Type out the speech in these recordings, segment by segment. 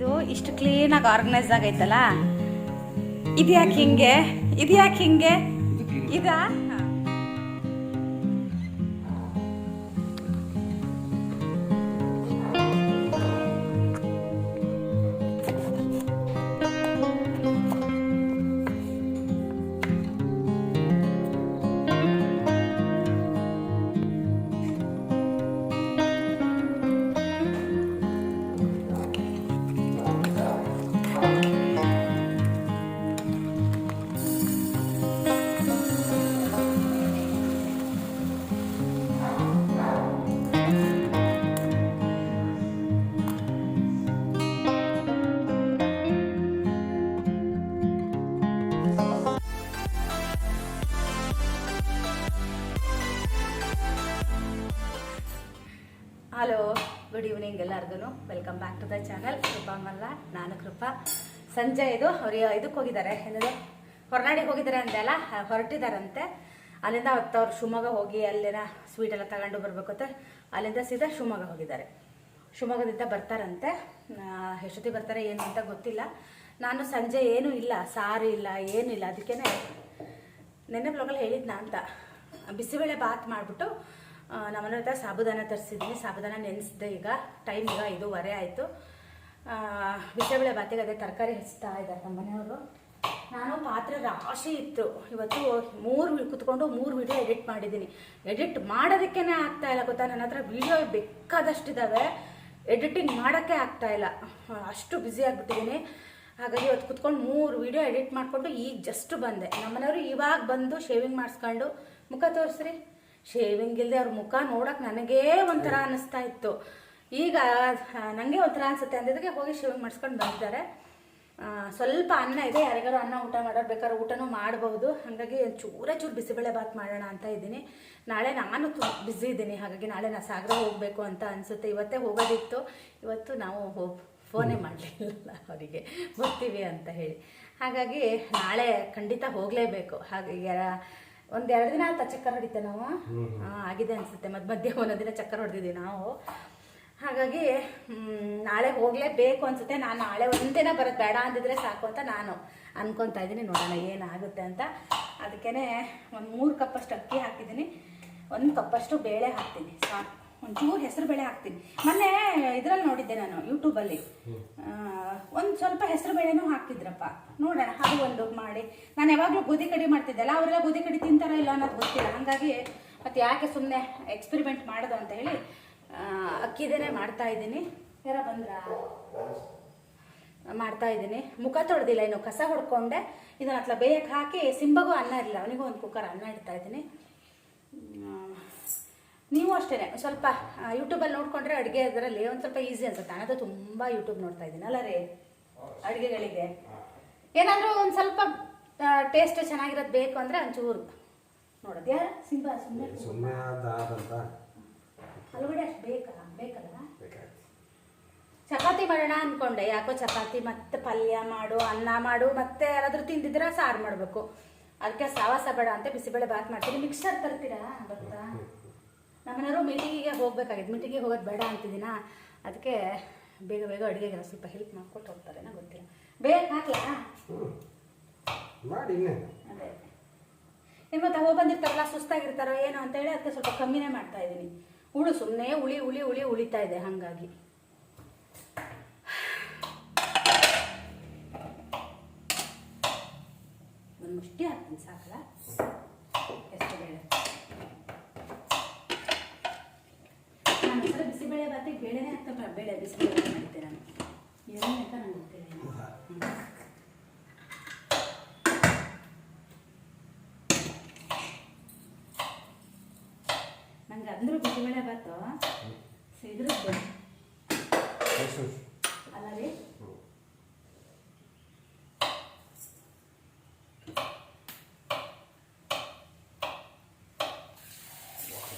ಇದು ಇಷ್ಟು ಕ್ಲೀನಾಗಿ ಆರ್ಗನೈಸ್ ಆಗೈತಲ್ಲ? ಇದ್ಯಾಕೆ ಹಿಂಗೆ? ಇದ್ಯಾಕೆ ಹಿಂಗೆ? ಇದಾ? ಎಲ್ಲರಿಗೂ welcome back to the channel Krupa Malla, ನಾನು ಕೃಪಾ. ಸಂಜೆ ಇದು, ಅವ್ರು ಇದಕ್ಕೆ ಹೋಗಿದ್ದಾರೆ. ಏನದು? ಹೊರನಾಡಿಗೆ ಹೋಗಿದ್ದಾರೆ ಅಂದೆಲ್ಲ ಹೊರಟಿದಾರಂತೆ ಅಲ್ಲಿಂದ ಅವತ್ತು ಅವ್ರು ಶಿವಮೊಗ್ಗ ಹೋಗಿ ಅಲ್ಲಿನ ಸ್ವೀಟ್ ಎಲ್ಲ ತಗೊಂಡು ಬರಬೇಕು ಅಂತ ಅಲ್ಲಿಂದ ಸೀದಾ ಶಿವಮೊಗ್ಗ ಹೋಗಿದ್ದಾರೆ. ಶಿವಮೊಗ್ಗದಿಂದ ಬರ್ತಾರಂತೆ. ಎಷ್ಟೊತ್ತಿಗೆ ಬರ್ತಾರೆ, ಏನು ಅಂತ ಗೊತ್ತಿಲ್ಲ. ನಾನು ಸಂಜೆ ಏನೂ ಇಲ್ಲ, ಸಾರು ಇಲ್ಲ ಏನಿಲ್ಲ ಅದಕ್ಕೇ ನೆನ್ನೆ ಬ್ಲಾಗಲ್ಲಿ ಹೇಳಿದ್ನ ಅಂತ ಬಿಸಿಬೇಳೆ ಬಾತ್ ಮಾಡಿಬಿಟ್ಟು ನಮ್ಮನೆ ಹತ್ರ ಸಾಬುದಾನ ತರಿಸಿದ್ದೀನಿ ಸಾಬುದಾನ ನೆನೆಸಿದೆ ಈಗ. ಟೈಮ್ ಈಗ ಐದೂವರೆ ಆಯಿತು. ಬಿಸಿಬೇಳೆ ಬಾತಿಗೆ ಅದೇ ತರಕಾರಿ ಹೆಚ್ಚುತ್ತಾ ಇದ್ದಾರೆ ನಮ್ಮ ಮನೆಯವರು. ನಾನು ಪಾತ್ರೆ ರಾಶಿ ಇತ್ತು. ಇವತ್ತು ಮೂರು ಕುತ್ಕೊಂಡು ಮೂರು ವಿಡಿಯೋ ಎಡಿಟ್ ಮಾಡಿದ್ದೀನಿ ಎಡಿಟ್ ಮಾಡೋದಕ್ಕೇ ಆಗ್ತಾ ಇಲ್ಲ ಗೊತ್ತಾ? ನನ್ನ ಹತ್ರ ವಿಡಿಯೋ ಬೇಕಾದಷ್ಟಿದ್ದಾವೆ ಎಡಿಟಿಂಗ್ ಮಾಡೋಕ್ಕೆ ಆಗ್ತಾ ಇಲ್ಲ. ಅಷ್ಟು ಬ್ಯುಸಿ ಆಗಿಬಿಟ್ಟಿದ್ದೀನಿ ಹಾಗಾಗಿ ಇವತ್ತು ಕೂತ್ಕೊಂಡು ಮೂರು ವಿಡಿಯೋ ಎಡಿಟ್ ಮಾಡಿಕೊಂಡು ಈಗ ಜಸ್ಟ್ ಬಂದೆ. ನಮ್ಮನೆಯವರು ಇವಾಗ ಬಂದು ಶೇವಿಂಗ್ ಮಾಡಿಸ್ಕೊಂಡು ಮುಖ ತೋರಿಸ್ರಿ. ಶೇವಿಂಗ್ ಇಲ್ಲದೆ ಅವ್ರ ಮುಖ ನೋಡೋಕೆ ನನಗೇ ಒಂಥರ ಅನ್ನಿಸ್ತಾ ಇತ್ತು. ಈಗ ನನಗೆ ಒಂಥರ ಅನಿಸುತ್ತೆ. ಅಂದಿದ್ದಕ್ಕೆ ಹೋಗಿ ಶೇವಿಂಗ್ ಮಾಡಿಸ್ಕೊಂಡು ಬಂದಿದ್ದಾರೆ. ಸ್ವಲ್ಪ ಅನ್ನ ಇದೆ. ಯಾರಿಗಾರು ಅನ್ನ ಊಟ ಮಾಡೋರು ಬೇಕಾದ್ರೆ ಊಟನೂ ಮಾಡಬಹುದು ಹಾಗಾಗಿ ಚೂರ ಚೂರೇ ಚೂರು ಬಿಸಿಬೇಳೆ ಬಾತ್ ಮಾಡೋಣ ಅಂತ ಇದ್ದೀನಿ. ನಾಳೆ ನಾನು ಬಿಸಿ ಇದ್ದೀನಿ. ಹಾಗಾಗಿ ನಾಳೆ ನಾನು ಸಾಗರ ಹೋಗಬೇಕು ಅಂತ ಅನಿಸುತ್ತೆ. ಇವತ್ತೇ ಹೋಗೋದಿತ್ತು. ಇವತ್ತು ನಾವು ಹೋಗಿ ಫೋನೇ ಮಾಡಲಿಲ್ಲ ಅವರಿಗೆ. ಬರ್ತೀವಿ ಅಂತ ಹೇಳಿ. ಹಾಗಾಗಿ ನಾಳೆ ಖಂಡಿತ ಹೋಗಲೇಬೇಕು. ಹಾಗೆ ಒಂದು ಎರಡು ದಿನ ಆಯ್ತಾ ಚಕ್ಕರ್ ಹೊಡಿತೆ ನಾವು? ಆಗಿದೆ ಅನಿಸುತ್ತೆ. ಮಧ್ಯ ಮಧ್ಯೆ ಒಂದೊಂದು ದಿನ ಚಕ್ಕರ್ ಹೊಡೆದಿದ್ದೀವಿ ನಾವು. ಹಾಗಾಗಿ ನಾಳೆ ಹೋಗಲೇಬೇಕು ಅನ್ಸುತ್ತೆ. ನಾನು ನಾಳೆ ಒಂದಿನ ಬರೋದು ಬೇಡ ಅಂದಿದ್ರೆ ಸಾಕು ಅಂತ ನಾನು ಅನ್ಕೊತಾ ಇದ್ದೀನಿ. ನೋಡೋಣ ಏನಾಗುತ್ತೆ ಅಂತ. ಅದಕ್ಕೇ ಒಂದು ಮೂರು ಕಪ್ಪಷ್ಟು ಅಕ್ಕಿ ಹಾಕಿದ್ದೀನಿ. ಒಂದು ಕಪ್ಪಷ್ಟು ಬೇಳೆ ಹಾಕ್ತೀನಿ. ಸಾಕು. ಒಂಚೂರು ಹೆಸರು ಬೇಳೆ ಹಾಕ್ತೀನಿ. ಮೊನ್ನೆ ಇದರಲ್ಲಿ ನೋಡಿದ್ದೆ ನಾನು ಯೂಟ್ಯೂಬಲ್ಲಿ ಒಂದು ಸ್ವಲ್ಪ ಹೆಸರು ಬೇಳೆನೂ ಹಾಕ್ತಿದ್ರಪ್ಪ. ನೋಡೋಣ, ಅದು ಒಂದು ಮಾಡಿ. ನಾನು ಯಾವಾಗಲೂ ಗೋಧಿ ಕಡಿ ಮಾಡ್ತಿದ್ದೆಲ್ಲ, ಅವರೆಲ್ಲ ಗೋಧಿ ಕಡಿ ತಿಂತಾರೋ ಇಲ್ಲ ಅನ್ನೋದು ಗೊತ್ತಿಲ್ಲ. ಹಾಗಾಗಿ ಮತ್ತೆ ಯಾಕೆ ಸುಮ್ಮನೆ ಎಕ್ಸ್ಪೆರಿಮೆಂಟ್ ಮಾಡೋದು ಅಂತ ಹೇಳಿ ಅಕ್ಕಿದೇನೆ ಮಾಡ್ತಾ ಇದ್ದೀನಿ. ಯಾರ ಬಂದ್ರ? ಮಾಡ್ತಾ ಇದ್ದೀನಿ. ಮುಖ ತೊಳೆದಿಲ್ಲ ಇನ್ನು, ಕಸ ಹೊಡ್ಕೊಂಡೆ. ಇದನ್ನ ಅತ್ಲ ಬೇಯಕ್ಕೆ ಹಾಕಿ, ಸಿಂಬಗೂ ಅನ್ನ ಇರಲಿಲ್ಲ. ಅವನಿಗೂ ಒಂದು ಕುಕ್ಕರ್ ಅನ್ನ ಇಡ್ತಾ ಇದ್ದೀನಿ. ನೀವು ಅಷ್ಟೇ ಸ್ವಲ್ಪ ಯೂಟ್ಯೂಬಲ್ಲಿ ನೋಡಿಕೊಂಡ್ರೆ ಅಡುಗೆ ಅದರಲ್ಲಿ ಒಂದು ಸ್ವಲ್ಪ ಈಸಿ ಅನ್ಸುತ್ತೆ ನಾನದು ತುಂಬ ಯೂಟ್ಯೂಬ್ ನೋಡ್ತಾ ಇದ್ದೀನಿ ಅಲ್ಲ ರೀ? ಅಡುಗೆಗಳಿಗೆ. ಏನಾದರೂ ಒಂದು ಸ್ವಲ್ಪ ಟೇಸ್ಟ್ ಚೆನ್ನಾಗಿರೋದು ಬೇಕು ಅಂದರೆ ಒಂಚೂರು. ನೋಡೋದು ಯಾರು? ಸಿಂಪಲ್ ಸುಮ್ಮನೆ ಆಲೂಗಡ್ಡೆ ಅಷ್ಟು ಬೇಕಾ? ಬೇಕಲ್ಲ? ಚಪಾತಿ ಮಾಡೋಣ ಅಂದ್ಕೊಂಡೆ ಯಾಕೋ ಚಪಾತಿ ಮತ್ತೆ ಪಲ್ಯ ಮಾಡು ಅನ್ನ ಮಾಡು ಮತ್ತೆ ಯಾರಾದರೂ ತಿಂದಿದ್ರೆ ಸಾರು ಮಾಡಬೇಕು. ಅದಕ್ಕೆ ಸಾವಾಸ ಬೇಡ ಅಂತ ಬಿಸಿಬೇಳೆ ಬಾತ್ ಮಾಡ್ತೀನಿ. ಮಿಕ್ಸರ್ ತರ್ತೀರಾ? ಬರ್ತಾ ನಮ್ಮನೆಯವರು ಮೀಟಿಂಗಿಗೆ ಹೋಗ್ಬೇಕಾಗಿತ್ತು. ಮೀಟಿಂಗಿಗೆ ಹೋಗೋದು ಬೇಡ ಅಂತಿದ್ದೀನ. ಅದಕ್ಕೆ ಬೇಗ ಬೇಗ ಅಡುಗೆಗೆಲ್ಲ ಸ್ವಲ್ಪ ಹೆಲ್ಪ್ ಮಾಡ್ಕೊಟ್ಟು ಹೋಗ್ತಾರೇನೋ ಗೊತ್ತಿಲ್ಲ. ಬೇಗ ಹಾಕ್ಲಾ? ಮಾಡಿ ಅದೇ. ಏನು ಮತ್ತೆ ಹೋಗಿ ಬಂದಿರ್ತಾರಲ್ಲ ಸುಸ್ತಾಗಿರ್ತಾರೋ ಏನೋ ಅಂತ ಹೇಳಿ ಅದಕ್ಕೆ ಸ್ವಲ್ಪ ಕಮ್ಮಿನೇ ಮಾಡ್ತಾ ಇದ್ದೀನಿ. ಉಳು ಸುಮ್ಮನೆ ಉಳಿ ಉಳಿ ಉಳಿ ಉಳಿತಾ ಇದೆ ಹಾಗಾಗಿ. ಒಂದು ಮುಷ್ಟಿ ಹಾಕ್ತೀನಿ ಸಾಕಲ್ಲ ಎಷ್ಟು ಬೇಳೆ ನಾನು ಈ ಸಲ ಬಿಸಿಬೇಳೆ ಬಾತಿಗೆ ಹಾಕ್ತಪ್ಪ ಬೇಳೆ ಬಿಸಿಬೇಳೆ ಮಾಡಿದ್ದೆ ನಾನು. ಏನು ಅಂತ ನಂಗೆ ಗೊತ್ತಿಲ್ಲ ನಂಗೆ ಅಂದ್ರು ಬಿಸಿಬೇಳೆ ಬಾತು ಇದ್ರದ್ದು ಎಷ್ಟು ಅಲ್ಲ ರೀ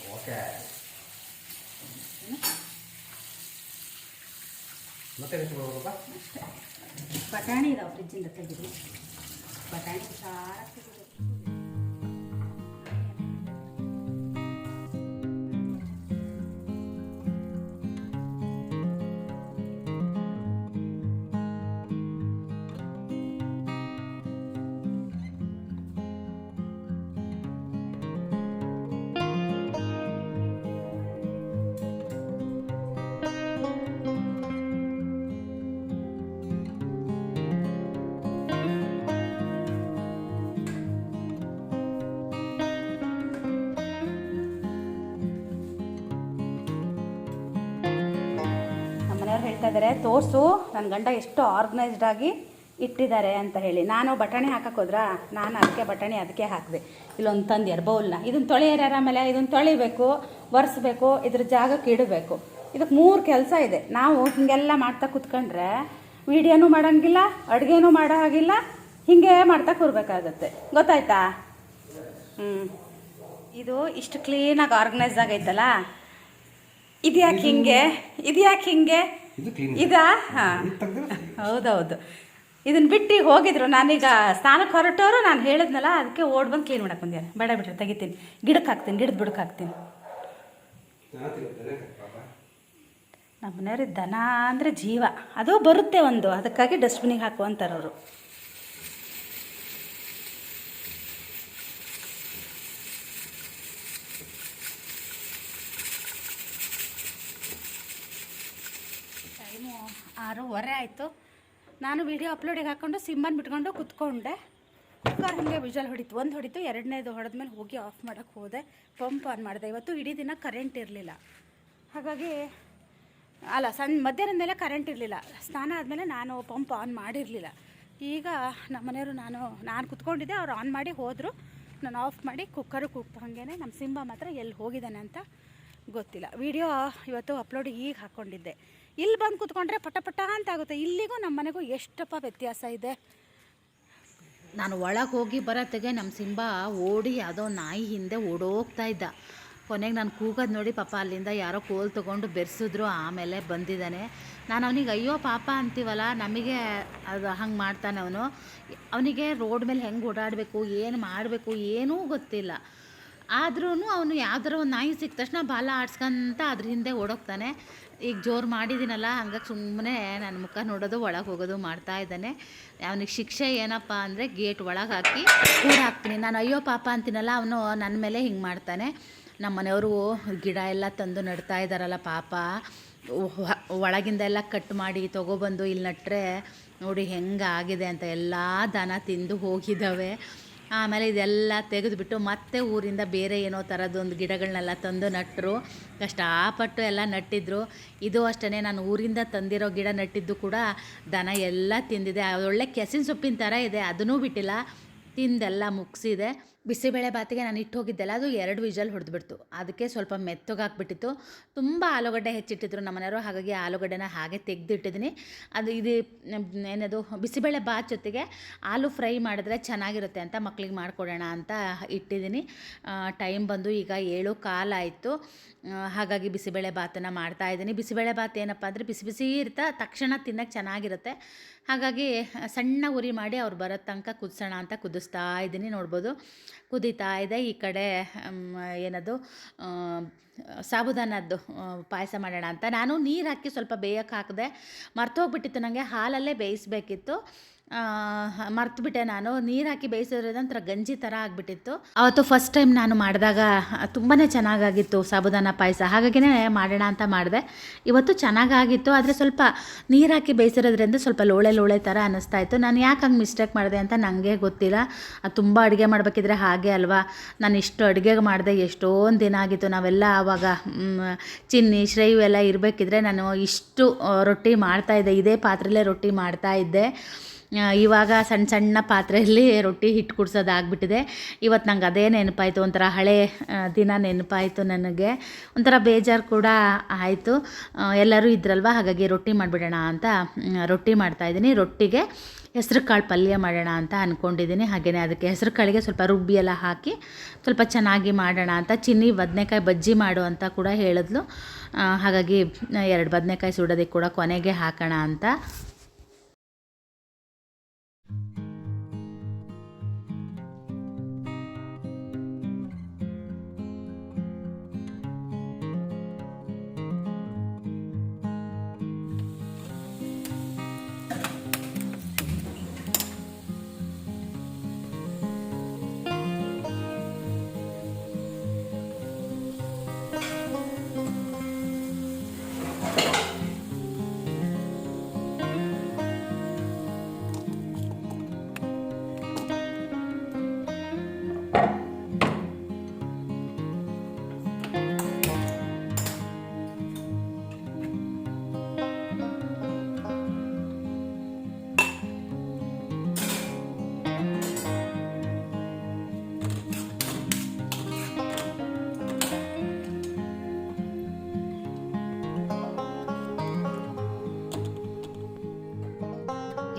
ಓಕೆ ಮತ್ತೆ ಬಟಾಣಿ ಇದಾವೆ ಫ್ರಿಜ್ಜಿಂದ ತೆಗೆದು ಬಟಾಣಿ ಸಾರ ತೆಗೆದು ಇದ್ದಾರೆ ತೋರಿಸು ನನ್ನ ಗಂಡ ಎಷ್ಟು ಆರ್ಗನೈಸ್ಡ್ ಆಗಿ ಇಟ್ಟಿದ್ದಾರೆ ಅಂತ ಹೇಳಿ. ನಾನು ಬಟಾಣಿ ಹಾಕಕ್ಕೆ ಹೋದ್ರಾ? ನಾನು ಅದಕ್ಕೆ ಬಟಾಣಿ ಅದಕ್ಕೆ ಹಾಕಿದೆ. ಇಲ್ಲೊಂದು ತಂದು ಎರ್ಬೌಲ್ನ ಇದನ್ನು ತೊಳೆಯರ ಆಮೇಲೆ ಇದನ್ನು ತೊಳಿಬೇಕು ಒರೆಸ್ಬೇಕು ಇದ್ರ ಜಾಗಕ್ಕೆ ಇಡಬೇಕು. ಇದಕ್ಕೆ ಮೂರು ಕೆಲಸ ಇದೆ. ನಾವು ಹೀಗೆಲ್ಲ ಮಾಡ್ತಾ ಕುತ್ಕೊಂಡ್ರೆ ವೀಡಿಯೋನೂ ಮಾಡೋಂಗಿಲ್ಲ ಅಡುಗೆನೂ ಮಾಡೋ ಹಾಗಿಲ್ಲ ಹೀಗೆ ಮಾಡ್ತಾ ಕೂರ್ಬೇಕಾಗತ್ತೆ. ಗೊತ್ತಾಯ್ತಾ? ಹ್ಞೂ ಇದು ಇಷ್ಟು ಕ್ಲೀನಾಗಿ ಆರ್ಗನೈಸ್ ಆಗೈತಲ್ಲ? ಇದ್ಯಾಕೆ ಹಿಂಗೆ? ಇದ್ಯಾಕೆ ಹಿಂಗೆ? ಇದು ಕ್ಲೀನ್ ತೆಗ್ದ್ರೆ ಹೌದೌದು. ಇದನ್ನ ಬಿಟ್ಟು ಹೋಗಿದ್ರು. ನಾನೀಗ ಸ್ನಾನಕ್ಕೆ ಹೊರಟವರು ನಾನು ಹೇಳಿದ್ನಲ್ಲ ಅದಕ್ಕೆ ಓಡ್ ಬಂದು ಕ್ಲೀನ್ ಮಾಡಕ್ಕೆ ಬಂದ್ಯಾರ ಬೇಡ ಬಿಡ್ರಿ ತೆಗಿತೀನಿ. ಗಿಡಕ್ಕೆ ಹಾಕ್ತೀನಿ ಗಿಡದ ಬುಡಕ್ಕೆ ಹಾಕ್ತೀನಿ. ನಮ್ಮ ಮನೆಯವ್ರಿಗೆ ದನ ಅಂದರೆ ಜೀವ. ಅದು ಬರುತ್ತೆ ಒಂದು. ಅದಕ್ಕಾಗಿ ಡಸ್ಟ್ಬಿನಿಗೆ ಹಾಕು ಅಂತಾರೆ ಅವರು ಟೈಮು ಆರೂವರೆ ಆಯಿತು. ನಾನು ವಿಡಿಯೋ ಅಪ್ಲೋಡಿಗೆ ಹಾಕ್ಕೊಂಡು ಸಿಂಬನ್ ಬಿಟ್ಕೊಂಡು ಕುತ್ಕೊಂಡೆ. ಕುಕ್ಕರ್ ಹಾಗೆ ವಿಜಲ್ ಹೊಡಿತು. ಒಂದು ಹೊಡಿತು, ಎರಡನೇದು ಹೊಡೆದ್ಮೇಲೆ ಹೋಗಿ ಆಫ್ ಮಾಡೋಕ್ಕೆ ಹೋದೆ. ಪಂಪ್ ಆನ್ ಮಾಡಿದೆ. ಇವತ್ತು ಇಡೀ ದಿನ ಕರೆಂಟ್ ಇರಲಿಲ್ಲ. ಹಾಗಾಗಿ, ಅಲ್ಲ ಸಣ್ಣ ಮಧ್ಯಾಹ್ನದ ಮೇಲೆ ಕರೆಂಟ್ ಇರಲಿಲ್ಲ. ಸ್ನಾನ ಆದಮೇಲೆ ನಾನು ಪಂಪ್ ಆನ್ ಮಾಡಿರಲಿಲ್ಲ. ಈಗ ನಮ್ಮ ಮನೆಯವರು ನಾನು ನಾನು ಕುತ್ಕೊಂಡಿದ್ದೆ. ಅವ್ರು ಆನ್ ಮಾಡಿ ಹೋದರು. ನಾನು ಆಫ್ ಮಾಡಿ ಕುಕ್ಕರು ಕುಕ್ ಹಾಗೇ ನಮ್ಮ ಸಿಂಬ ಮಾತ್ರ ಎಲ್ಲಿ ಹೋಗಿದ್ದಾನೆ ಅಂತ ಗೊತ್ತಿಲ್ಲ. ವಿಡಿಯೋ ಇವತ್ತು ಅಪ್ಲೋಡ್ ಈಗ ಹಾಕ್ಕೊಂಡಿದ್ದೆ ಇಲ್ಲಿ ಬಂದು ಕುತ್ಕೊಂಡ್ರೆ ಪಟ ಪಟ ಅಂತ ಆಗುತ್ತೆ. ಇಲ್ಲಿಗೂ ನಮ್ಮ ಮನೆಗೂ ಎಷ್ಟಪ್ಪ ವ್ಯತ್ಯಾಸ ಇದೆ? ನಾನು ಒಳಗೆ ಹೋಗಿ ಬರತ್ತೆಗೆ ನಮ್ಮ ಸಿಂಬ ಓಡಿ ಯಾವುದೋ ನಾಯಿ ಹಿಂದೆ ಓಡೋಗ್ತಾ ಇದ್ದ. ಕೊನೆಗೆ ನಾನು ಕೂಗೋದು ನೋಡಿ ಪಾಪ ಅಲ್ಲಿಂದ ಯಾರೋ ಕೋಲ್ ತೊಗೊಂಡು ಬೆರೆಸಿದ್ರು, ಆಮೇಲೆ ಬಂದಿದ್ದಾನೆ. ನಾನು ಅವನಿಗೆ, ಅಯ್ಯೋ ಪಾಪ ಅಂತೀವಲ್ಲ, ನಮಗೆ ಅದು ಹಂಗೆ ಮಾಡ್ತಾನೆ ಅವನು. ಅವನಿಗೆ ರೋಡ್ ಮೇಲೆ ಹೆಂಗೆ ಓಡಾಡಬೇಕು, ಏನು ಮಾಡಬೇಕು ಏನೂ ಗೊತ್ತಿಲ್ಲ. ಆದ್ರೂ ಅವನು ಯಾವ್ದಾರ ಒಂದು ನಾಯಿ ಸಿಕ್ಕ ತಕ್ಷಣ ಬಾಲ ಆಡ್ಸ್ಕೊಂತ ಅದ್ರ ಹಿಂದೆ ಓಡೋಗ್ತಾನೆ. ಈಗ ಜೋರು ಮಾಡಿದ್ದೀನಲ್ಲ ಹಂಗಾಗಿ ಸುಮ್ಮನೆ ನನ್ನ ಮುಖ ನೋಡೋದು, ಒಳಗೆ ಹೋಗೋದು ಮಾಡ್ತಾ ಇದ್ದಾನೆ. ಅವನಿಗೆ ಶಿಕ್ಷೆ ಏನಪ್ಪ ಅಂದರೆ ಗೇಟ್ ಒಳಗೆ ಹಾಕಿ ಕೂಡ ಹಾಕ್ತೀನಿ. ನಾನು ಅಯ್ಯೋ ಪಾಪ ಅಂತೀನಲ್ಲ, ಅವನು ನನ್ನ ಮೇಲೆ ಹಿಂಗೆ ಮಾಡ್ತಾನೆ. ನಮ್ಮ ಮನೆಯವರು ಗಿಡ ಎಲ್ಲ ತಂದು ನೆಡ್ತಾ ಇದ್ದಾರಲ್ಲ ಪಾಪ. ಒಳಗಿಂದ ಎಲ್ಲ ಕಟ್ ಮಾಡಿ ತೊಗೊಬಂದು ಇಲ್ಲಿ ನಟ್ರೆ ನೋಡಿ ಹೆಂಗೆ ಆಗಿದೆ ಅಂತ ಎಲ್ಲ ದನ ತಿಂದು ಹೋಗಿದ್ದಾವೆ. ಆಮೇಲೆ ಇದೆಲ್ಲ ತೆಗೆದುಬಿಟ್ಟು ಮತ್ತೆ ಊರಿಂದ ಬೇರೆ ಏನೋ ಥರದೊಂದು ಗಿಡಗಳನ್ನೆಲ್ಲ ತಂದು ನಟ್ಟರು ಕಷ್ಟಪಟ್ಟು ಎಲ್ಲ ನಟ್ಟಿದ್ರು. ಇದು ಅಷ್ಟೇ ನಾನು ಊರಿಂದ ತಂದಿರೋ ಗಿಡ ನಟ್ಟಿದ್ದು ಕೂಡ ದನ ಎಲ್ಲ ತಿಂದಿದೆ. ಅದೊಳ್ಳೆ ಕೆಸಿನ ಸೊಪ್ಪಿನ ಥರ ಇದೆ, ಅದನ್ನೂ ಬಿಟ್ಟಿಲ್ಲ. ತಿಂದೆಲ್ಲ ಮುಗಿಸಿದೆ. ಬಿಸಿಬೇಳೆ ಬಾತಿಗೆ ನಾನು ಇಟ್ಟು ಹೋಗಿದ್ದೆಲ್ಲ, ಅದು ಎರಡು ವಿಜಲ್ ಹೊಡೆದ್ಬಿಡ್ತು. ಅದಕ್ಕೆ ಸ್ವಲ್ಪ ಮೆತ್ತಗಾಕ್ಬಿಟ್ಟಿತ್ತು. ತುಂಬ ಆಲೂಗಡ್ಡೆ ಹೆಚ್ಚಿಟ್ಟಿದ್ರು ನಮ್ಮ ಮನೆಯವರು ಹಾಗಾಗಿ ಆಲೂಗಡ್ಡೆನ ಹಾಗೆ ತೆಗೆದಿಟ್ಟಿದ್ದೀನಿ. ಅದು ಇದು, ಏನದು, ಬಿಸಿಬೇಳೆ ಬಾತ್ ಜೊತೆಗೆ ಆಲೂ ಫ್ರೈ ಮಾಡಿದ್ರೆ ಚೆನ್ನಾಗಿರುತ್ತೆ ಅಂತ ಮಕ್ಕಳಿಗೆ ಮಾಡಿಕೊಡೋಣ ಅಂತ ಇಟ್ಟಿದ್ದೀನಿ. ಟೈಮ್ ಬಂದು ಈಗ ಏಳು ಕಾಲಾಯಿತು ಹಾಗಾಗಿ ಬಿಸಿಬೇಳೆ ಬಾತನ್ನು ಮಾಡ್ತಾ ಇದ್ದೀನಿ. ಬಿಸಿಬೇಳೆ ಬಾತ್ ಏನಪ್ಪ ಅಂದರೆ, ಬಿಸಿ ಬಿಸಿ ಇರ್ತಾ, ತಕ್ಷಣ ತಿನ್ನೋಕ್ಕೆ ಚೆನ್ನಾಗಿರುತ್ತೆ. ಹಾಗಾಗಿ, ಸಣ್ಣ ಉರಿ ಮಾಡಿ ಅವ್ರು ಬರೋ ತನಕ ಕುದಿಸೋಣ ಅಂತ ಕುದಿಸ್ತಾ ಇದ್ದೀನಿ. ನೋಡ್ಬೋದು, ಕುದೀತಾ ಇದೆ. ಈ ಕಡೆ ಏನದು ಸಾಬುದಾನದ್ದು ಪಾಯಸ ಮಾಡೋಣ ಅಂತ. ನಾನು ನೀರು ಹಾಕಿ ಸ್ವಲ್ಪ ಬೇಯಕ್ಕೆ ಹಾಕಿದೆ ಮರ್ತೋಗ್ಬಿಟ್ಟಿತ್ತು. ನನಗೆ ಹಾಲಲ್ಲೇ ಬೇಯಿಸ್ಬೇಕಿತ್ತು. ಮರ್ತುಬಿಟ್ಟೆ ನಾನು. ನೀರು ಹಾಕಿ ಬೇಯಿಸೋದ್ರಿಂದ ಒಂಥರ ಗಂಜಿ ಥರ ಆಗಿಬಿಟ್ಟಿತ್ತು. ಅವತ್ತು ಫಸ್ಟ್ ಟೈಮ್ ನಾನು ಮಾಡಿದಾಗ ತುಂಬಾ ಚೆನ್ನಾಗಾಗಿತ್ತು ಸಾಬುದಾನ ಪಾಯಸ. ಹಾಗಾಗಿನೇ ಮಾಡೋಣ ಅಂತ ಮಾಡಿದೆ. ಇವತ್ತು ಚೆನ್ನಾಗಾಗಿತ್ತು ಆದರೆ ಸ್ವಲ್ಪ ನೀರು ಹಾಕಿ ಬೇಯಿಸಿರೋದ್ರಿಂದ ಸ್ವಲ್ಪ ಲೋಳೆ ಲೋಳೆ ಥರ ಅನ್ನಿಸ್ತಾ ಇತ್ತು. ನಾನು ಯಾಕೆ ಹಂಗೆ ಮಿಸ್ಟೇಕ್ ಮಾಡಿದೆ ಅಂತ ನನಗೆ ಗೊತ್ತಿಲ್ಲ. ತುಂಬ ಅಡುಗೆ ಮಾಡಬೇಕಿದ್ರೆ ಹಾಗೆ ಅಲ್ವಾ? ನಾನು ಇಷ್ಟು ಅಡುಗೆ ಮಾಡಿದೆ ಎಷ್ಟೊಂದು ದಿನ ಆಗಿತ್ತು. ನಾವೆಲ್ಲ ಆವಾಗ ಚಿನ್ನಿ ಶ್ರೇಯು ಎಲ್ಲ ಇರಬೇಕಿದ್ರೆ ನಾನು ಇಷ್ಟು ರೊಟ್ಟಿ ಮಾಡ್ತಾಯಿದ್ದೆ ಇದೇ ಪಾತ್ರೆಲೇ ರೊಟ್ಟಿ ಮಾಡ್ತಾ ಇದ್ದೆ. ಆ, ಇವಾಗ ಸಣ್ಣ ಸಣ್ಣ ಪಾತ್ರೆಯಲ್ಲಿ ರೊಟ್ಟಿ ಹಿಟ್ಟು ಕುಡ್ಸೋದಾಗ್ಬಿಟ್ಟಿದೆ. ಇವತ್ತು ನಂಗೆ ಅದೇ ನೆನಪಾಯಿತು, ಒಂಥರ ಹಳೆ ದಿನ ನೆನಪಾಯಿತು ನನಗೆ. ಒಂಥರ ಬೇಜಾರು ಕೂಡ ಆಯಿತು. ಎಲ್ಲರೂ ಇದ್ರಲ್ವ, ಹಾಗಾಗಿ ರೊಟ್ಟಿ ಮಾಡಿಬಿಡೋಣ ಅಂತ ರೊಟ್ಟಿ ಮಾಡ್ತಾಯಿದ್ದೀನಿ ರೊಟ್ಟಿಗೆ ಹೆಸರು ಕಾಳು ಪಲ್ಯ ಮಾಡೋಣ ಅಂತ ಅಂದ್ಕೊಂಡಿದ್ದೀನಿ ಹಾಗೆಯೇ ಅದಕ್ಕೆ ಹೆಸರು ಕಾಳಿಗೆ ಸ್ವಲ್ಪ ರುಬ್ಬಿ ಎಲ್ಲ ಹಾಕಿ, ಸ್ವಲ್ಪ ಚೆನ್ನಾಗಿ ಮಾಡೋಣ ಅಂತ, ಚಿನ್ನಿ ಬದನೆಕಾಯಿ ಬಜ್ಜಿ ಮಾಡು ಅಂತ ಕೂಡ ಹೇಳಿದ್ಲು. ಹಾಗಾಗಿ ಎರಡು ಬದನೆಕಾಯಿ ಸುಡೋದಕ್ಕೆ ಕೂಡ ಕೊನೆಗೆ ಹಾಕೋಣ ಅಂತ.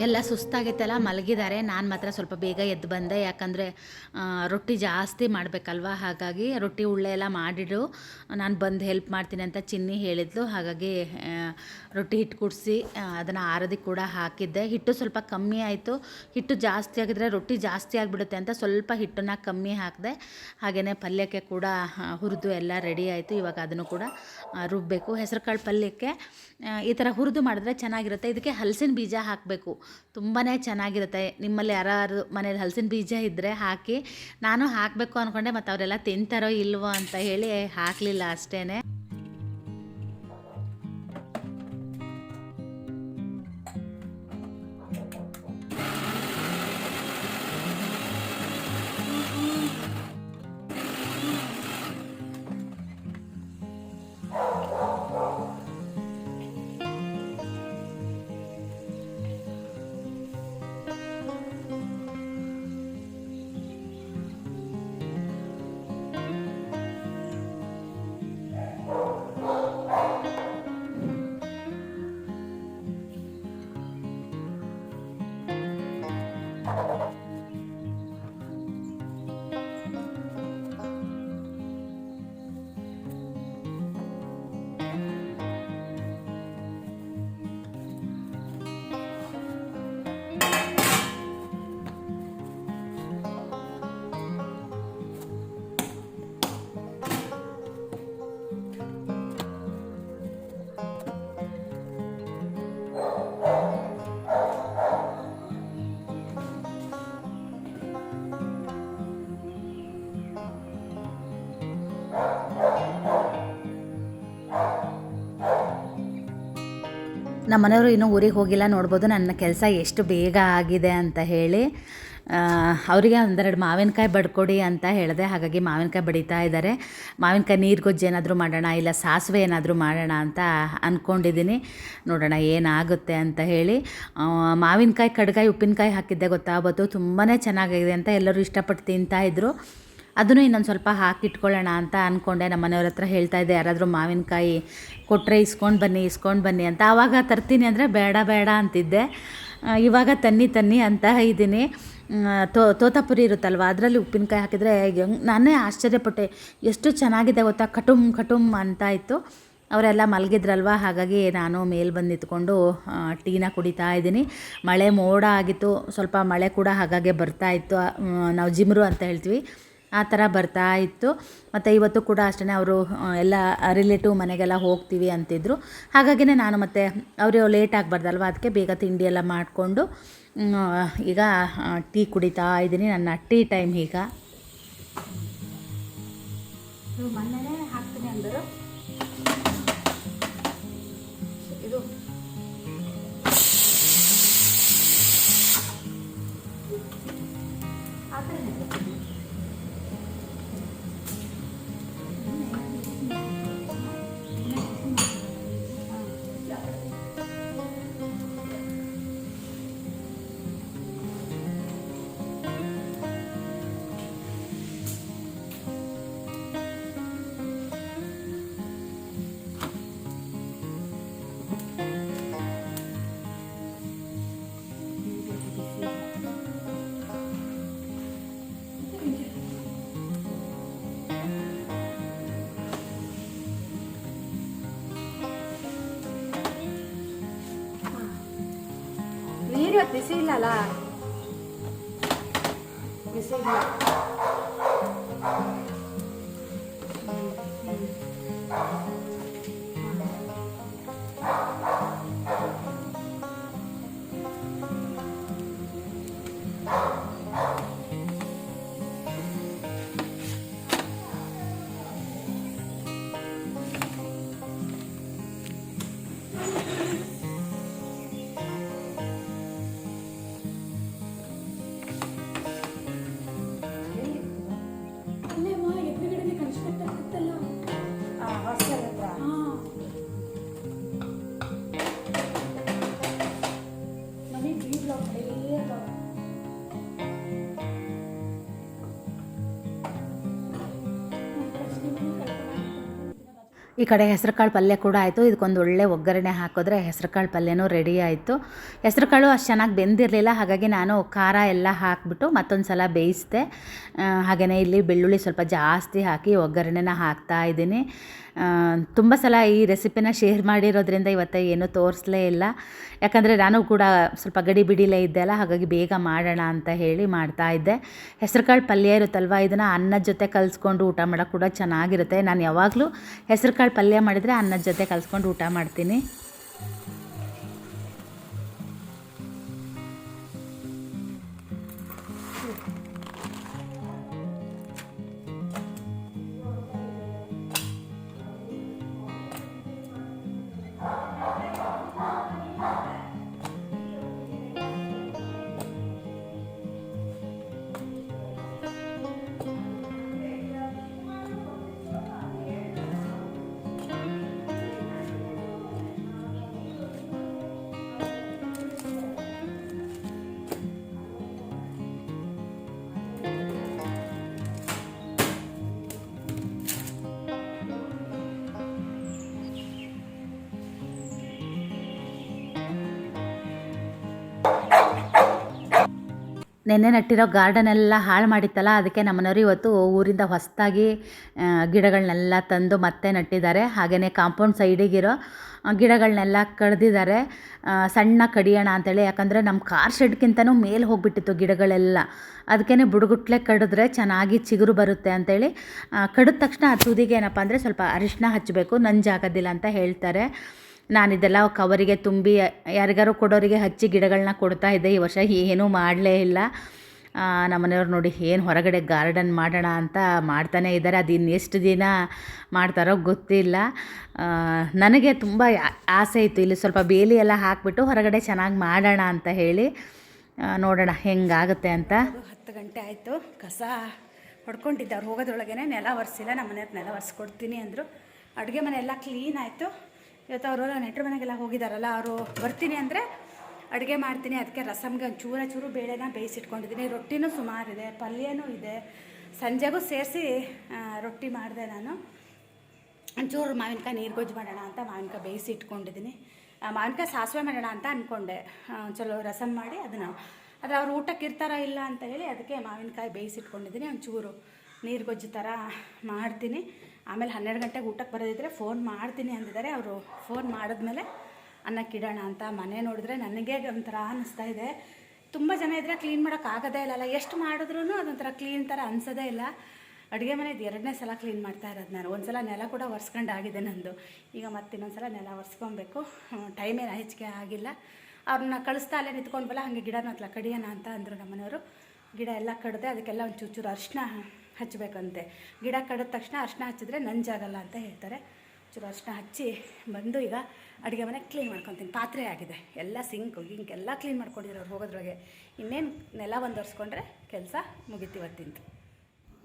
ಎಲ್ಲ ಸುಸ್ತಾಗೈತಲ್ಲ ಮಲಗಿದ್ದಾರೆ ನಾನು ಮಾತ್ರ ಸ್ವಲ್ಪ ಬೇಗ ಎದ್ದು ಬಂದೆ. ಯಾಕಂದರೆ ರೊಟ್ಟಿ ಜಾಸ್ತಿ ಮಾಡಬೇಕಲ್ವ? ಹಾಗಾಗಿ ರೊಟ್ಟಿ ಉಳ್ಳೆ ಎಲ್ಲ ಮಾಡಿಡು ನಾನು ಬಂದು ಹೆಲ್ಪ್ ಮಾಡ್ತೀನಿ ಅಂತ ಚಿನ್ನಿ ಹೇಳಿದ್ಲು. ಹಾಗಾಗಿ ರೊಟ್ಟಿ ಹಿಟ್ಟು ಕುಡಿಸಿ ಅದನ್ನು ಆರದಿ ಕೂಡ ಹಾಕಿದ್ದೆ. ಹಿಟ್ಟು ಸ್ವಲ್ಪ ಕಮ್ಮಿ ಆಯಿತು. ಹಿಟ್ಟು ಜಾಸ್ತಿ ಆಗಿದ್ರೆ ರೊಟ್ಟಿ ಜಾಸ್ತಿ ಆಗಿಬಿಡುತ್ತೆ ಅಂತ ಸ್ವಲ್ಪ ಹಿಟ್ಟನ್ನು ಕಮ್ಮಿ ಹಾಕಿದೆ. ಹಾಗೆಯೇ ಪಲ್ಯಕ್ಕೆ ಕೂಡ ಹುರಿದು ಎಲ್ಲ ರೆಡಿ ಆಯಿತು. ಇವಾಗ ಅದನ್ನು ಕೂಡ ರುಬ್ಬಬೇಕು ಹೆಸರುಕಾಳು ಪಲ್ಯಕ್ಕೆ ಈ ಥರ ಹುರಿದು ಮಾಡಿದ್ರೆ ಚೆನ್ನಾಗಿರುತ್ತೆ. ಇದಕ್ಕೆ ಹಲಸಿನ ಬೀಜ ಹಾಕಬೇಕು. ತುಂಬಾ ಚೆನ್ನಾಗಿರುತ್ತೆ. ನಿಮ್ಮಲ್ಲಿ ಯಾರು ಮನೇಲಿ ಹಲಸಿನ ಬೀಜ ಇದ್ದರೆ ಹಾಕಿ. ನಾನು ಹಾಕಬೇಕು ಅಂದ್ಕೊಂಡೆ ಮತ್ತು ಅವರೆಲ್ಲ ತಿಂತಾರೋ ಇಲ್ವೋ ಅಂತ ಹೇಳಿ ಹಾಕಲಿಲ್ಲ ಅಷ್ಟೇ ನಮ್ಮ ಮನೆಯವರು ಇನ್ನೂ ಊರಿಗೆ ಹೋಗಿಲ್ಲ, ನೋಡ್ಬೋದು ನನ್ನ ಕೆಲಸ ಎಷ್ಟು ಬೇಗ ಆಗಿದೆ ಅಂತ ಹೇಳಿ ಅವರಿಗೆ ಒಂದೆರಡು ಮಾವಿನಕಾಯಿ ಬಡ್ಕೊಡಿ ಅಂತ ಹೇಳಿದೆ. ಹಾಗಾಗಿ ಮಾವಿನಕಾಯಿ ಬಡಿತಾ ಇದ್ದಾರೆ. ಮಾವಿನಕಾಯಿ ನೀರು ಗೊಜ್ಜು ಏನಾದರೂ ಮಾಡೋಣ, ಇಲ್ಲ ಸಾಸಿವೆ ಏನಾದರೂ ಮಾಡೋಣ ಅಂತ ಅಂದ್ಕೊಂಡಿದ್ದೀನಿ ನೋಡೋಣ ಏನಾಗುತ್ತೆ ಅಂತ ಹೇಳಿ ಮಾವಿನಕಾಯಿ ಕಡ್ಗಾಯಿ ಉಪ್ಪಿನಕಾಯಿ ಹಾಕಿದ್ದೆ ಗೊತ್ತಾ ಅವತ್ತು ತುಂಬಾ ಚೆನ್ನಾಗಿದೆ ಅಂತ ಎಲ್ಲರೂ ಇಷ್ಟಪಟ್ಟು ತಿಂತಾಯಿದ್ರು ಅದನ್ನು ಇನ್ನೊಂದು ಸ್ವಲ್ಪ ಹಾಕಿಟ್ಕೊಳ್ಳೋಣ ಅಂತ ಅಂದ್ಕೊಂಡೆ ನಮ್ಮ ಮನೆಯವ್ರ ಹತ್ರ ಹೇಳ್ತಾ ಇದ್ದೆ, ಯಾರಾದರೂ ಮಾವಿನಕಾಯಿ ಕೊಟ್ಟರೆ ಇಸ್ಕೊಂಡು ಬನ್ನಿ ಇಸ್ಕೊಂಡು ಬನ್ನಿ ಅಂತ. ಆವಾಗ ತರ್ತೀನಿ ಅಂದರೆ ಬೇಡ ಬೇಡ ಅಂತಿದ್ದೆ. ಇವಾಗ ತನ್ನಿ ತನ್ನಿ ಅಂತ ಇದ್ದೀನಿ. ತೋ, ತೋತಾಪುರಿ ಇರುತ್ತಲ್ವ, ಅದರಲ್ಲಿ ಉಪ್ಪಿನಕಾಯಿ ಹಾಕಿದರೆ ಹೆಂಗೆ, ನಾನೇ ಆಶ್ಚರ್ಯಪಟ್ಟೆ. ಎಷ್ಟು ಚೆನ್ನಾಗಿದೆ ಗೊತ್ತಾ ಕಟುಮ್ ಕಟುಮ್ ಅಂತ ಇತ್ತು. ಅವರೆಲ್ಲ ಮಲಗಿದ್ರಲ್ವ, ಹಾಗಾಗಿ ನಾನು ಮೇಲೆ ಬಂದು ನಿಂತ್ಕೊಂಡು ಟೀನ ಕುಡಿತಾ ಇದ್ದೀನಿ. ಮಳೆ ಮೋಡ ಆಗಿತ್ತು, ಸ್ವಲ್ಪ ಮಳೆ ಕೂಡ ಹಾಗಾಗಿ ಬರ್ತಾ ಇತ್ತು. ನಾವು ಜಿಮ್ರು ಅಂತ ಹೇಳ್ತೀವಿ. ಆ ಥರ ಬರ್ತಾ ಇತ್ತು. ಮತ್ತು ಇವತ್ತು ಕೂಡ ಅಷ್ಟೇ ಅವರು ಎಲ್ಲ ರಿಲೇಟಿವ್ ಮನೆಗೆಲ್ಲ ಹೋಗ್ತೀವಿ ಅಂತಿದ್ರು. ಹಾಗಾಗಿನೇ ನಾನು ಮತ್ತೆ ಅವರು ಲೇಟ್ ಆಗಬಾರ್ದಲ್ವ? ಅದಕ್ಕೆ ಬೇಗ ತಿಂಡಿ ಎಲ್ಲ ಮಾಡಿಕೊಂಡು ಈಗ ಟೀ ಕುಡಿತಾ ಇದ್ದೀನಿ. ನನ್ನ ಟೀ ಟೈಮ್ ಈಗ. ಹಾಕ್ತೀನಿ ಅಂದರು. ಇದು. ಕೊಡ್ತೀನಿ. ನೀರು ಇವತ್ತು ಬಿಸಿ ಇಲ್ಲಲ್ಲ ಬಿಸಿ ಇಲ್ಲ ಈ ಕಡೆ ಹೆಸರುಕಾಳು ಪಲ್ಯ ಕೂಡ ಆಯಿತು. ಇದಕ್ಕೊಂದು ಒಳ್ಳೆ ಒಗ್ಗರಣೆ ಹಾಕಿದ್ರೆ ಹೆಸರುಕಾಳು ಪಲ್ಯನೂ ರೆಡಿ ಆಯಿತು. ಹೆಸರುಕಾಳು ಅಷ್ಟು ಚೆನ್ನಾಗಿ ಬೆಂದಿರಲಿಲ್ಲ. ಹಾಗಾಗಿ ನಾನು ಖಾರ ಎಲ್ಲ ಹಾಕಿಬಿಟ್ಟು ಮತ್ತೊಂದು ಸಲ ಬೇಯಿಸಿದೆ. ಹಾಗೆಯೇ ಇಲ್ಲಿ ಬೆಳ್ಳುಳ್ಳಿ ಸ್ವಲ್ಪ ಜಾಸ್ತಿ ಹಾಕಿ ಒಗ್ಗರಣೆನ ಹಾಕ್ತಾ ಇದ್ದೀನಿ. ತುಂಬ ಸಲ ಈ ರೆಸಿಪಿನ ಶೇರ್ ಮಾಡಿರೋದ್ರಿಂದ ಇವತ್ತು ಏನೂ ತೋರಿಸಲೇ ಇಲ್ಲ. ಯಾಕಂದರೆ ನಾನು ಕೂಡ ಸ್ವಲ್ಪ ಗಡಿ ಬಿಡಿಲೇ ಇದ್ದೆ ಅಲ್ಲ, ಹಾಗಾಗಿ ಬೇಗ ಮಾಡೋಣ ಅಂತ ಹೇಳಿ ಮಾಡ್ತಾ ಇದ್ದೆ. ಹೆಸರುಕಾಳು ಪಲ್ಯ ಇರುತ್ತಲ್ವ, ಇದನ್ನು ಅನ್ನದ ಜೊತೆ ಕಲಿಸ್ಕೊಂಡು ಊಟ ಮಾಡೋಕ್ಕೆ ಕೂಡ ಚೆನ್ನಾಗಿರುತ್ತೆ. ನಾನು ಯಾವಾಗಲೂ ಹೆಸರುಕಾಳು ಪಲ್ಯ ಮಾಡಿದರೆ ಅನ್ನದ ಜೊತೆ ಕಲಿಸ್ಕೊಂಡು ಊಟ ಮಾಡ್ತೀನಿ. ನೆನ್ನೆ ನಟ್ಟಿರೋ ಗಾರ್ಡನ್ ಎಲ್ಲ ಹಾಳು ಮಾಡಿತ್ತಲ್ಲ, ಅದಕ್ಕೆ ನಮ್ಮನೆಯವರು ಇವತ್ತು ಊರಿಂದ ಹೊಸದಾಗಿ ಗಿಡಗಳನ್ನೆಲ್ಲ ತಂದು ಮತ್ತೆ ನಟ್ಟಿದ್ದಾರೆ. ಹಾಗೆಯೇ ಕಾಂಪೌಂಡ್ ಸೈಡಿಗಿರೋ ಗಿಡಗಳನ್ನೆಲ್ಲ ಕಡ್ದಿದ್ದಾರೆ. ಸಣ್ಣ ಕಡಿಯೋಣ ಅಂತೇಳಿ. ಯಾಕಂದರೆ ನಮ್ಮ ಕಾರ್ ಶೆಡ್ಗಿಂತನೂ ಮೇಲೆ ಹೋಗಿಬಿಟ್ಟಿತ್ತು ಗಿಡಗಳೆಲ್ಲ. ಅದಕ್ಕೇ ಬುಡಗುಟ್ಲೆ ಕಡಿದ್ರೆ ಚೆನ್ನಾಗಿ ಚಿಗುರು ಬರುತ್ತೆ ಅಂತೇಳಿ. ಕಡಿದ ತಕ್ಷಣ ಆ ತುದಿಗೆ ಏನಪ್ಪ ಅಂದರೆ ಸ್ವಲ್ಪ ಅರಿಶಿನ ಹಚ್ಚಬೇಕು ನಂಜಾಗೋದಿಲ್ಲ ಅಂತ ಹೇಳ್ತಾರೆ. ನಾನಿದೆಲ್ಲ ಕವರಿಗೆ ತುಂಬಿ, ಯಾರಿಗಾರು ಕೊಡೋರಿಗೆ ಹಚ್ಚಿ ಗಿಡಗಳನ್ನ ಕೊಡ್ತಾ ಇದ್ದೆ. ಈ ವರ್ಷ ಏನೂ ಮಾಡಲೇ ಇಲ್ಲ. ನಮ್ಮನೆಯವ್ರು ನೋಡಿ ಏನು ಹೊರಗಡೆ ಗಾರ್ಡನ್ ಮಾಡೋಣ ಅಂತ ಮಾಡ್ತಾನೆ ಇದ್ದಾರೆ. ಅದು ಇನ್ನೆಷ್ಟು ದಿನ ಮಾಡ್ತಾರೋ ಗೊತ್ತಿಲ್ಲ. ನನಗೆ ತುಂಬ ಆಸೆ ಇತ್ತು. ಇಲ್ಲಿ ಸ್ವಲ್ಪ ಬೇಲಿ ಎಲ್ಲ ಹಾಕಿಬಿಟ್ಟು ಹೊರಗಡೆ ಚೆನ್ನಾಗಿ ಮಾಡೋಣ ಅಂತ ಹೇಳಿ ನೋಡೋಣ ಹೆಂಗಾಗುತ್ತೆ ಅಂತ. ಹತ್ತು ಗಂಟೆ ಆಯಿತು. ಕಸ ಹೊಡ್ಕೊಂಡಿದ್ದೆ. ಅವ್ರು ಹೋಗೋದ್ರೊಳಗೇ ನೆಲ ಒರೆಸಿಲ್ಲ. ನಮ್ಮ ಮನೆಯವ್ರು ನೆಲ ಒರೆಸ್ಕೊಡ್ತೀನಿ ಅಂದರು. ಅಡುಗೆ ಮನೆ ಎಲ್ಲ ಕ್ಲೀನ್ ಆಯಿತು. ಇವತ್ತು ಅವರು ನೆಟ್ರ ಮನೆಗೆಲ್ಲ ಹೋಗಿದ್ದಾರಲ್ಲ ಅವರು ಬರ್ತೀನಿ ಅಂದರೆ ಅಡುಗೆ ಮಾಡ್ತೀನಿ, ಅದಕ್ಕೆ ರಸಮ್ಗೆ ಒಂದು ಚೂರ ಚೂರು ಬೇಳೆನ ಬೇಯಿಸಿಟ್ಕೊಂಡಿದ್ದೀನಿ. ರೊಟ್ಟಿನೂ ಸುಮಾರಿದೆ ಪಲ್ಯನೂ ಇದೆ. ಸಂಜೆಗೂ ಸೇರಿಸಿ ರೊಟ್ಟಿ ಮಾಡಿದೆ ನಾನು. ಒಂಚೂರು ಮಾವಿನಕಾಯಿ ನೀರು ಗೊಜ್ಜು ಮಾಡೋಣ ಅಂತ ಮಾವಿನಕಾಯಿ ಬೇಯಿಸಿ ಇಟ್ಕೊಂಡಿದ್ದೀನಿ ಮಾವಿನಕಾಯಿ ಸಾಸಿವೆ ಮಾಡೋಣ ಅಂತ ಅಂದ್ಕೊಂಡೆ ಚಲೋ ರಸಮ್ ಮಾಡಿ ಅದನ್ನು. ಆದರೆ ಅವ್ರು ಊಟಕ್ಕೆ ಇರ್ತಾರೋ ಇಲ್ಲ ಅಂತ ಹೇಳಿ ಅದಕ್ಕೆ ಮಾವಿನಕಾಯಿ ಬೇಯಿಸಿಟ್ಕೊಂಡಿದ್ದೀನಿ. ಒಂಚೂರು ನೀರು ಗೊಜ್ಜು ಥರ ಮಾಡ್ತೀನಿ. ಆಮೇಲೆ ಹನ್ನೆರಡು ಗಂಟೆಗೆ ಊಟಕ್ಕೆ ಬರೋದಿದ್ರೆ ಫೋನ್ ಮಾಡ್ತೀನಿ ಅಂದಿದ್ದಾರೆ. ಅವರು ಫೋನ್ ಮಾಡಿದ್ಮೇಲೆ ಅನ್ನಕ್ಕೆ ಇಡೋಣ ಅಂತ ಮನೆ ನೋಡಿದ್ರೆ ನನಗೆ ಒಂಥರ ಅನ್ನಿಸ್ತಾ ಇದೆ. ತುಂಬ ಜನ ಇದ್ದರೆ ಕ್ಲೀನ್ ಮಾಡೋಕ್ಕಾಗೋದೇ ಇಲ್ಲಲ್ಲ ಎಷ್ಟು ಮಾಡಿದ್ರೂ ಅದೊಂಥರ ಕ್ಲೀನ್ ಥರ ಅನ್ಸೋದೇ ಇಲ್ಲ. ಅಡುಗೆ ಮನೆದು ಎರಡನೇ ಸಲ ಕ್ಲೀನ್ ಮಾಡ್ತಾ ಇರೋದು ನಾನು. ಒಂದು ಸಲ ನೆಲ ಕೂಡ ಒರೆಸ್ಕೊಂಡಾಗಿದೆ ನಂದು. ಈಗ ಮತ್ತೆ ಇನ್ನೊಂದು ಸಲ ನೆಲ ಒರೆಸ್ಕೊಬೇಕು. ಟೈಮ್ ಏನು ಹೆಚ್ಚಿಗೆ ಆಗಿಲ್ಲ. ಅವ್ರನ್ನ ಕಳಿಸ್ತಾ ಅಲ್ಲೇ ನಿಂತ್ಕೊಂಡ್ಬಲ್ಲ ಹಾಗೆ ಗಿಡನ ಹತ್ಲ ಕಡಿಯೋಣ ಅಂತ ಅಂದರು ನಮ್ಮನೆಯವರು. ಗಿಡ ಎಲ್ಲ ಕಡಿದೆ ಅದಕ್ಕೆಲ್ಲ ಒಂದು ಚೂರು ಅರಿಶಿನ ಹಚ್ಚಬೇಕಂತೆ ಗಿಡ ಕಡಿದ ತಕ್ಷಣ ಅರ್ಶಿನ ಹಚ್ಚಿದ್ರೆ ನಂಜಾಗಲ್ಲ ಅಂತ ಹೇಳ್ತಾರೆ. ಚೂರು ಅರ್ಶಿನ ಹಚ್ಚಿ ಬಂದು ಈಗ ಅಡುಗೆ ಮನೆ ಕ್ಲೀನ್ ಮಾಡ್ಕೊತೀನಿ. ಪಾತ್ರೆ ಆಗಿದೆ. ಎಲ್ಲ ಸಿಂಕು ಎಲ್ಲ ಕ್ಲೀನ್ ಮಾಡ್ಕೊಂಡಿದ್ರು ಅವ್ರು ಹೋಗೋದ್ರೊಳಗೆ. ಇನ್ನೇನು ನೆಲ ಒಂದು ಒರೆಸ್ಕೊಂಡ್ರೆ ಕೆಲಸ ಮುಗೀತು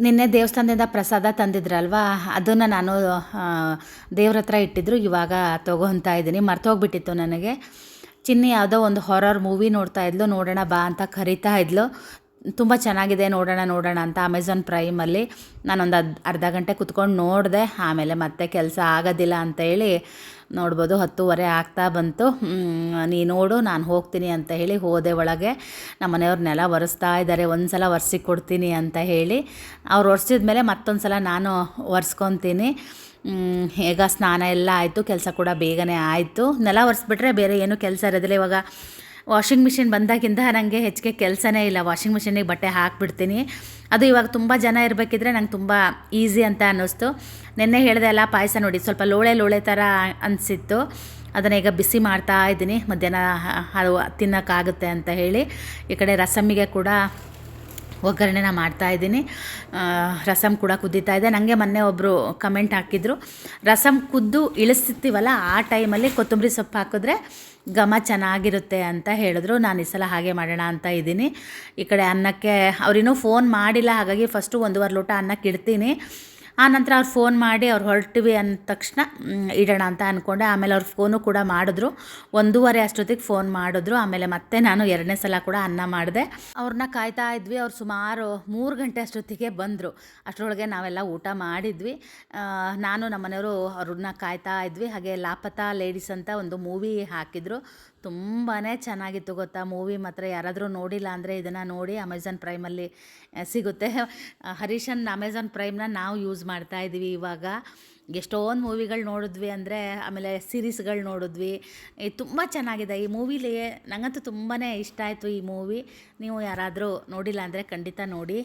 ನಿನ್ನೆ ದೇವಸ್ಥಾನದಿಂದ ಪ್ರಸಾದ ತಂದಿದ್ರಲ್ವಾ? ಅದನ್ನು ನಾನು ದೇವ್ರ ಹತ್ರ ಇಟ್ಟಿದ್ರು. ಇವಾಗ ತೊಗೊತಾ ಇದ್ದೀನಿ. ಮರ್ತೋಗ್ಬಿಟ್ಟಿತ್ತು ನನಗೆ. ಚಿನ್ನಿ ಯಾವುದೋ ಒಂದು ಹೊರರ್ ಮೂವಿ ನೋಡ್ತಾ ಇದ್ಲು. ನೋಡೋಣ ಬಾ ಅಂತ ಕರಿತಾ ಇದ್ಲು. ತುಂಬ ಚೆನ್ನಾಗಿದೆ, ನೋಡೋಣ ನೋಡೋಣ ಅಂತ ಅಮೆಝಾನ್ ಪ್ರೈಮಲ್ಲಿ ನಾನೊಂದು ಅದ್, ಅರ್ಧ ಗಂಟೆ ಕುತ್ಕೊಂಡು ನೋಡಿದೆ. ಆಮೇಲೆ ಮತ್ತೆ ಕೆಲಸ ಆಗೋದಿಲ್ಲ ಅಂತ ಹೇಳಿ ನೋಡ್ಬೋದು ಹತ್ತೂವರೆ ಆಗ್ತಾ ಬಂತು. ನೀ ನೋಡು, ನಾನು ಹೋಗ್ತೀನಿ ಅಂತ ಹೇಳಿ ಹೋದೆ ಒಳಗೆ. ನಮ್ಮ ಮನೆಯವ್ರು ನೆಲ ಒರೆಸ್ತಾ ಇದ್ದಾರೆ ಒಂದು ಸಲ ಒರೆಸಿ ಕೊಡ್ತೀನಿ ಅಂತ ಹೇಳಿ ಅವ್ರು ಒರೆಸಿದ ಮೇಲೆ ಮತ್ತೊಂದು ಸಲ ನಾನು ಒರೆಸ್ಕೊತೀನಿ. ಈಗ ಸ್ನಾನ ಎಲ್ಲ ಆಯಿತು, ಕೆಲಸ ಕೂಡ ಬೇಗನೆ ಆಯಿತು. ನೆಲ ಒರೆಸ್ಬಿಟ್ರೆ ಬೇರೆ ಏನೂ ಕೆಲಸ ಇರೋದಿಲ್ಲ. ಇವಾಗ ವಾಷಿಂಗ್ ಮಿಷಿನ್ ಬಂದಾಗಿಂದ ನನಗೆ ಹೆಚ್ಚಿಗೆ ಕೆಲಸನೇ ಇಲ್ಲ. ವಾಷಿಂಗ್ ಮಿಷಿನಿಗೆ ಬಟ್ಟೆ ಹಾಕಿಬಿಡ್ತೀನಿ. ಅದು ಇವಾಗ ತುಂಬ ಜನ ಇರಬೇಕಿದ್ರೆ ನಂಗೆ ತುಂಬ ಈಸಿ ಅಂತ ಅನ್ನಿಸ್ತು. ನಿನ್ನೆ ಹೇಳಿದೆ ಅಲ್ಲ, ಪಾಯಸ ನೋಡಿ, ಸ್ವಲ್ಪ ಲೋಳೆ ಲೋಳೆ ಥರ ಅನಿಸಿತ್ತು. ಅದನ್ನು ಈಗ ಬಿಸಿ ಮಾಡ್ತಾ ಇದ್ದೀನಿ. ಮಧ್ಯಾಹ್ನ ಅದು ತಿನ್ನೋಕ್ಕಾಗುತ್ತೆ ಅಂತ ಹೇಳಿ ಈ ಕಡೆ ರಸಮ್ಮಿಗೆ ಕೂಡ ಒಗ್ಗರಣೆನ ಮಾಡ್ತಾ ಇದ್ದೀನಿ. ರಸಂ ಕೂಡ ಕುದೀತಾ ಇದೆ. ನನಗೆ ಮೊನ್ನೆ ಒಬ್ಬರು ಕಮೆಂಟ್ ಹಾಕಿದ್ರು, ರಸಮ್ ಕುದ್ದು ಇಳಿಸ್ತಿರ್ತೀವಲ್ಲ ಆ ಟೈಮಲ್ಲಿ ಕೊತ್ತಂಬರಿ ಸೊಪ್ಪು ಹಾಕಿದ್ರೆ ಘಮ ಚೆನ್ನಾಗಿರುತ್ತೆ ಅಂತ ಹೇಳಿದ್ರು. ನಾನು ಈ ಸಲ ಹಾಗೆ ಮಾಡೋಣ ಅಂತ ಇದ್ದೀನಿ. ಈ ಕಡೆ ಅನ್ನಕ್ಕೆ ಅವ್ರಿನ್ನೂ ಫೋನ್ ಮಾಡಿಲ್ಲ. ಹಾಗಾಗಿ ಫಸ್ಟು ಒಂದೂವರೆ ಲೋಟ ಅನ್ನಕ್ಕೆ ಇಡ್ತೀನಿ. ಆನಂತರ ಅವ್ರು ಫೋನ್ ಮಾಡಿ ಅವ್ರು ಹೊರಟಿವಿ ಅಂದ ತಕ್ಷಣ ಇಡೋಣ ಅಂತ ಅಂದ್ಕೊಂಡೆ ಆಮೇಲೆ ಅವ್ರು ಫೋನು ಕೂಡ ಮಾಡಿದ್ರು. ಒಂದೂವರೆ ಅಷ್ಟೊತ್ತಿಗೆ ಫೋನ್ ಮಾಡಿದ್ರು. ಆಮೇಲೆ ಮತ್ತೆ ನಾನು ಎರಡನೇ ಸಲ ಕೂಡ ಅನ್ನ ಮಾಡಿದೆ. ಅವ್ರನ್ನ ಕಾಯ್ತಾ ಇದ್ವಿ. ಅವ್ರು ಸುಮಾರು ಮೂರು ಗಂಟೆ ಅಷ್ಟೊತ್ತಿಗೆ ಬಂದರು. ಅಷ್ಟರೊಳಗೆ ನಾವೆಲ್ಲ ಊಟ ಮಾಡಿದ್ವಿ. ನಾನು ನಮ್ಮನೆಯವರು ಅವ್ರನ್ನ ಕಾಯ್ತಾ ಇದ್ವಿ. ಹಾಗೆ ಲಾಪತಾ ಲೇಡೀಸ್ ಅಂತ ಒಂದು ಮೂವಿ ಹಾಕಿದ್ರು. ತುಂಬಾ ಚೆನ್ನಾಗಿತ್ತು ಗೊತ್ತಾ? ಮೂವಿ ಮಾತ್ರ ಯಾರಾದರೂ ನೋಡಿಲ್ಲ ಅಂದರೆ ಇದನ್ನು ನೋಡಿ ಅಮೆಝಾನ್ ಪ್ರೈಮಲ್ಲಿ ಸಿಗುತ್ತೆ. ಹರೀಶನ್ ಅಮೆಝಾನ್ ಪ್ರೈಮ್ನ ನಾವು ಯೂಸ್ ಮಾಡ್ತಾ ಇದ್ದೀವಿ ಇವಾಗ. ಎಷ್ಟೊಂದು ಮೂವಿಗಳು ನೋಡಿದ್ವಿ ಅಂದರೆ, ಆಮೇಲೆ ಸೀರೀಸ್ಗಳು ನೋಡಿದ್ವಿ. ತುಂಬ ಚೆನ್ನಾಗಿದೆ. ಈ ಮೂವಿಲಿ ನನಗಂತೂ ತುಂಬಾ ಇಷ್ಟ ಆಯಿತು ಈ ಮೂವಿ ನೀವು ಯಾರಾದರೂ ನೋಡಿಲ್ಲ ಅಂದರೆ ಖಂಡಿತ ನೋಡಿ.